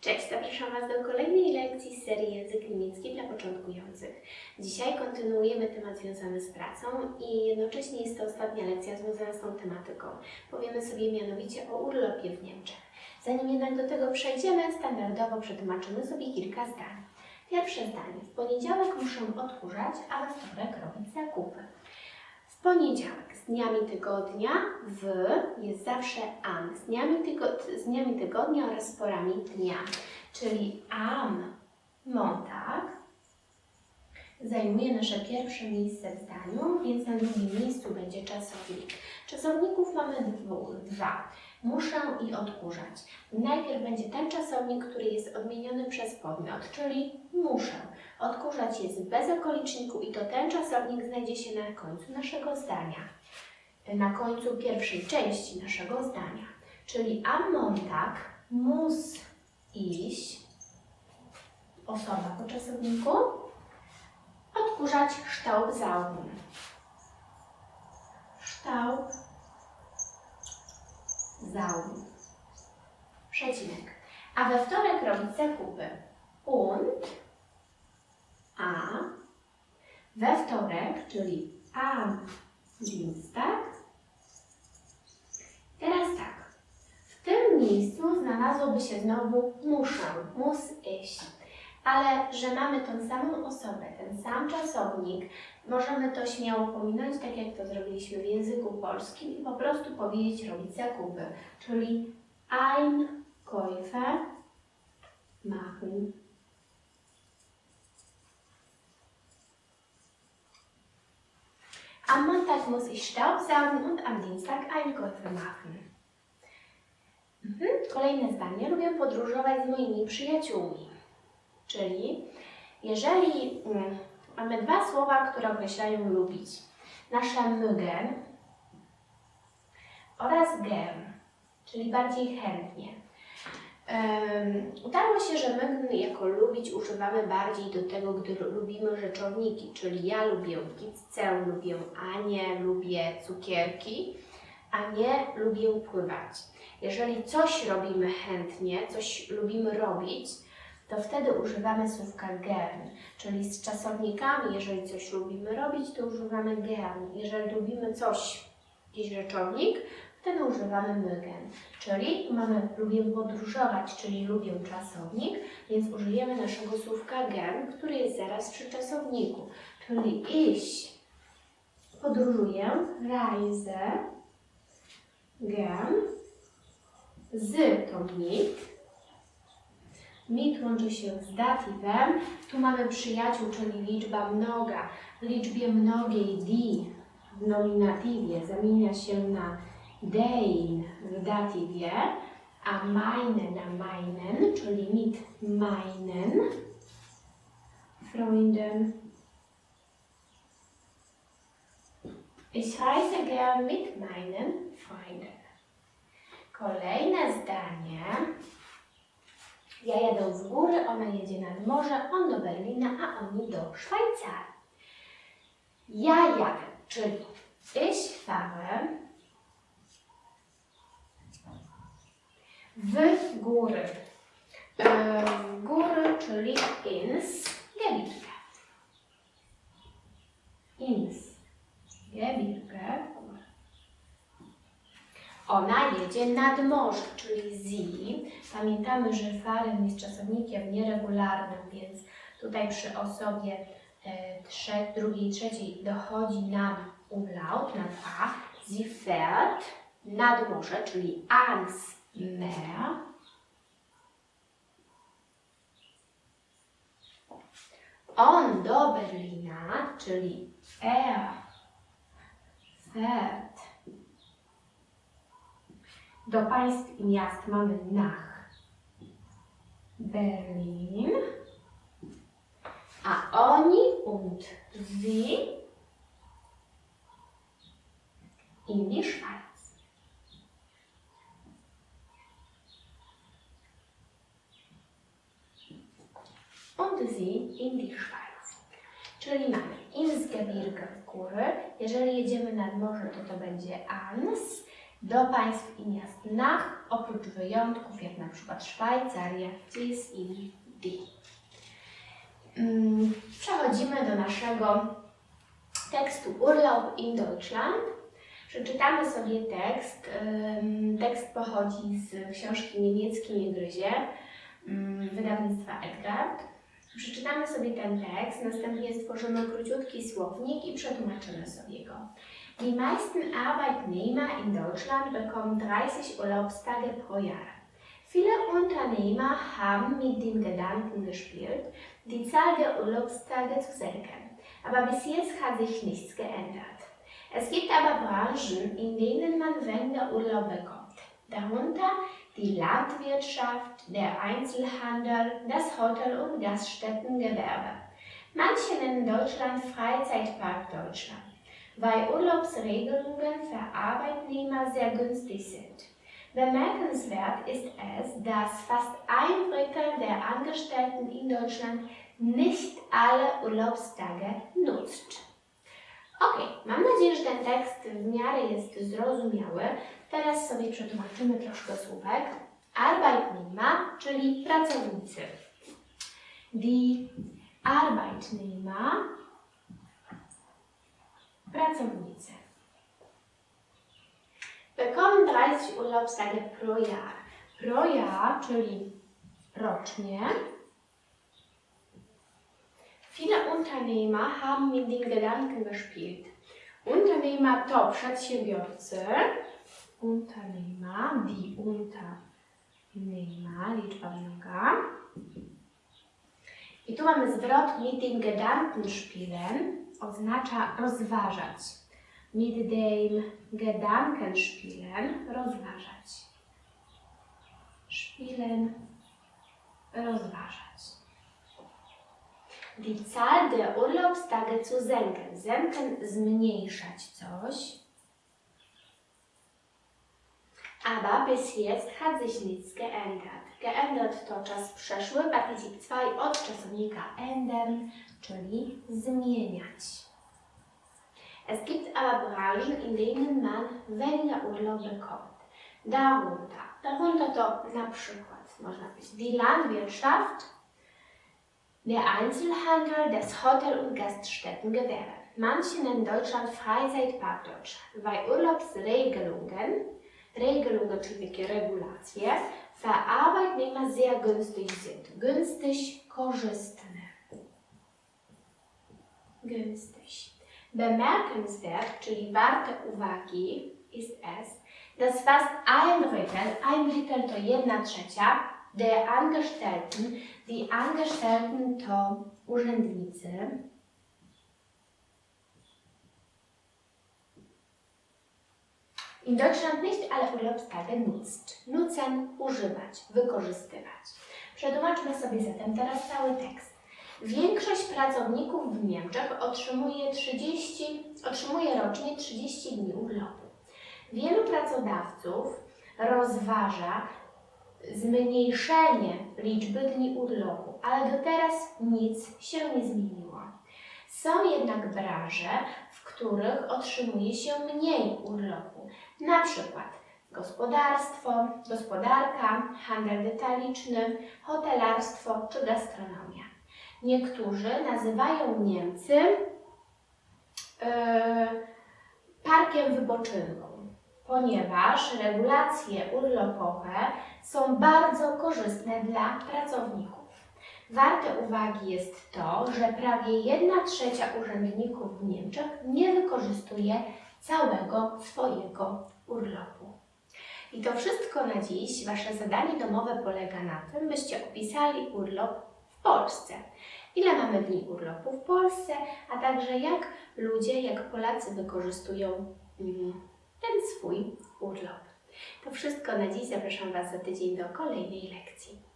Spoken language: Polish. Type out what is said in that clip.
Cześć, zapraszam Was do kolejnej lekcji z serii Język Niemiecki dla początkujących. Dzisiaj kontynuujemy temat związany z pracą i jednocześnie jest to ostatnia lekcja związana z tą tematyką. Powiemy sobie mianowicie o urlopie w Niemczech. Zanim jednak do tego przejdziemy, standardowo przetłumaczymy sobie kilka zdań. Pierwsze zdanie. W poniedziałek muszę odkurzać, a we wtorek robić zakupy. W poniedziałek z dniami tygodnia w jest zawsze am. Z dniami, z dniami tygodnia oraz porami dnia. Czyli am Montag zajmuje nasze pierwsze miejsce w zdaniu, więc na drugim miejscu będzie czasownik. Czasowników mamy dwa. Muszę i odkurzać. Najpierw będzie ten czasownik, który jest odmieniony przez podmiot, czyli muszę. Odkurzać jest bez okoliczniku i to ten czasownik znajdzie się na końcu naszego zdania. Na końcu pierwszej części naszego zdania. Czyli am Montag muss iść, osoba po czasowniku, odkurzać Staubsaugen. Staubsaugen. Przecinek. A we wtorek robić zakupy. Und a we wtorek, czyli am Dienstag. Teraz tak. W tym miejscu znalazłoby się znowu muszę, muss ich. Ale że mamy tą samą osobę, ten sam czasownik, możemy to śmiało pominąć, tak jak to zrobiliśmy w języku polskim i po prostu powiedzieć robić zakupy. Czyli Einkäufe machen. Am Montag muss ich Staubsaugen und am Dienstag Einkäufe machen. Mhm. Kolejne zdanie. Lubię podróżować z moimi przyjaciółmi. Czyli jeżeli mm, mamy dwa słowa, które określają lubić. Nasze mögen oraz gern, czyli bardziej chętnie. Udało się, że my jako lubić używamy bardziej do tego, gdy lubimy rzeczowniki, czyli ja lubię pizzę, lubię Anię, lubię cukierki, a nie lubię pływać. Jeżeli coś robimy chętnie, coś lubimy robić, to wtedy używamy słówka gern, czyli z czasownikami, jeżeli coś lubimy robić, to używamy gern. Jeżeli lubimy coś, jakiś rzeczownik, wtedy używamy mögen. Czyli mamy lubię podróżować, czyli lubię czasownik, więc użyjemy naszego słówka gern, który jest zaraz przy czasowniku. Czyli ich podróżuję, reise, gern, z to mit, mit łączy się z datywem. Tu mamy przyjaciół, czyli liczba mnoga. W liczbie mnogiej die w nominatywie zamienia się na dein w datywie, a meine na meinen, czyli mit meinen Freunden. Ich reise gern mit meinen Freunden. Kolejne zdanie. Ja jadę w góry, ona jedzie nad morze, on do Berlina, a oni do Szwajcarii. Ja jadę, czyli ich fahre w góry. E, W góry, czyli ins Gebirge. Ins Gebirge. Ona jedzie nad morze, czyli sie. Pamiętamy, że fahren jest czasownikiem nieregularnym, więc tutaj przy osobie e, trze, drugiej, trzeciej dochodzi nam umlaut, nad a. Sie fährt nad morze, czyli ans Meer. On do Berlina, czyli er fährt. Do państw i miast mamy nach Berlin, a oni und sie in die Schweiz. und sie in die Schweiz. Czyli mamy ins Gebirge w góry. Jeżeli jedziemy nad morze, to to będzie ans. Do państw i miast nach oprócz wyjątków, jak na przykład Szwajcaria, jest i die. Mm, Przechodzimy do naszego tekstu Urlaub in Deutschland. Przeczytamy sobie tekst. Tekst pochodzi z książki Niemiecki nie gryzie ym, wydawnictwa Edgard. Przeczytamy sobie ten tekst, następnie stworzymy króciutki słownik i przetłumaczymy sobie go. Die meisten Arbeitnehmer in Deutschland bekommen 30 Urlaubstage pro Jahr. Viele Unternehmer haben mit dem Gedanken gespielt, die Zahl der Urlaubstage zu senken. Aber bis jetzt hat sich nichts geändert. Es gibt aber Branchen, in denen man weniger Urlaub bekommt. Darunter die Landwirtschaft, der Einzelhandel, das Hotel- und Gaststättengewerbe. Manche nennen Deutschland Freizeitpark Deutschland, weil Urlaubsregelungen für Arbeitnehmer sehr günstig sind. Bemerkenswert ist es, dass fast ein Drittel der Angestellten in Deutschland nicht alle Urlaubstage nutzt. Ok, mam nadzieję, że ten tekst w miarę jest zrozumiały. Teraz sobie przetłumaczymy troszkę słówek. Arbeitnehmer, czyli pracownicy. Die Arbeitnehmer, pracownicy. Bekommen 30 Urlaubstage pro Jahr. Pro Jahr, czyli rocznie. Viele Unternehmer haben mit den Gedanken gespielt. Unternehmer to przedsiębiorcy. Unternehmer, die Unternehmer, liczba mnoga. I tu mamy zwrot mit den Gedanken spielen, oznacza rozważać. Mit dem Gedanken spielen, rozważać. Spielen, rozważać. Die Zahl der Urlaubstage zu senken. Senken zmniejszać coś. Aber bis jetzt hat sich nichts geändert. Geändert to czas przeszły, Partizip 2 od czasownika ändern, czyli zmieniać. Es gibt aber Branchen, in denen man weniger Urlaub bekommt. Darunter. Darunter to na przykład można powiedzieć die Landwirtschaft, der Einzelhandel, das Hotel- und Gaststättengewerbe. Manche nennen Deutschland Freizeitpark Deutschland, weil Urlaubsregelungen, Regelungen, takie regulacje, für Arbeitnehmer sehr günstig sind. Günstig, korzystne. Günstig. Bemerkenswert, czyli warte uwagi, ist es, dass fast ein Drittel, ein Drittel to jedna trzecia, der Angestellten, die Angestellten to urzędnicy, In Deutschland nicht alle Urlaubstage nutzt. Nutzen, używać, wykorzystywać. Przetłumaczmy sobie zatem teraz cały tekst. Większość pracowników w Niemczech otrzymuje, 30, otrzymuje rocznie 30 dni urlopu. Wielu pracodawców rozważa zmniejszenie liczby dni urlopu, ale do teraz nic się nie zmieniło. Są jednak branże, w których otrzymuje się mniej urlopu, na przykład gospodarstwo, gospodarka, handel detaliczny, hotelarstwo czy gastronomia. Niektórzy nazywają Niemcy yy, parkiem wypoczynku, ponieważ regulacje urlopowe są bardzo korzystne dla pracowników. Warte uwagi jest to, że prawie 1 trzecia urzędników w Niemczech nie wykorzystuje całego swojego urlopu. I to wszystko na dziś. Wasze zadanie domowe polega na tym, byście opisali urlop w Polsce. Ile mamy dni urlopu w Polsce, a także jak ludzie, jak Polacy wykorzystują mm, ten swój urlop. To wszystko na dziś. Zapraszam Was za tydzień do kolejnej lekcji.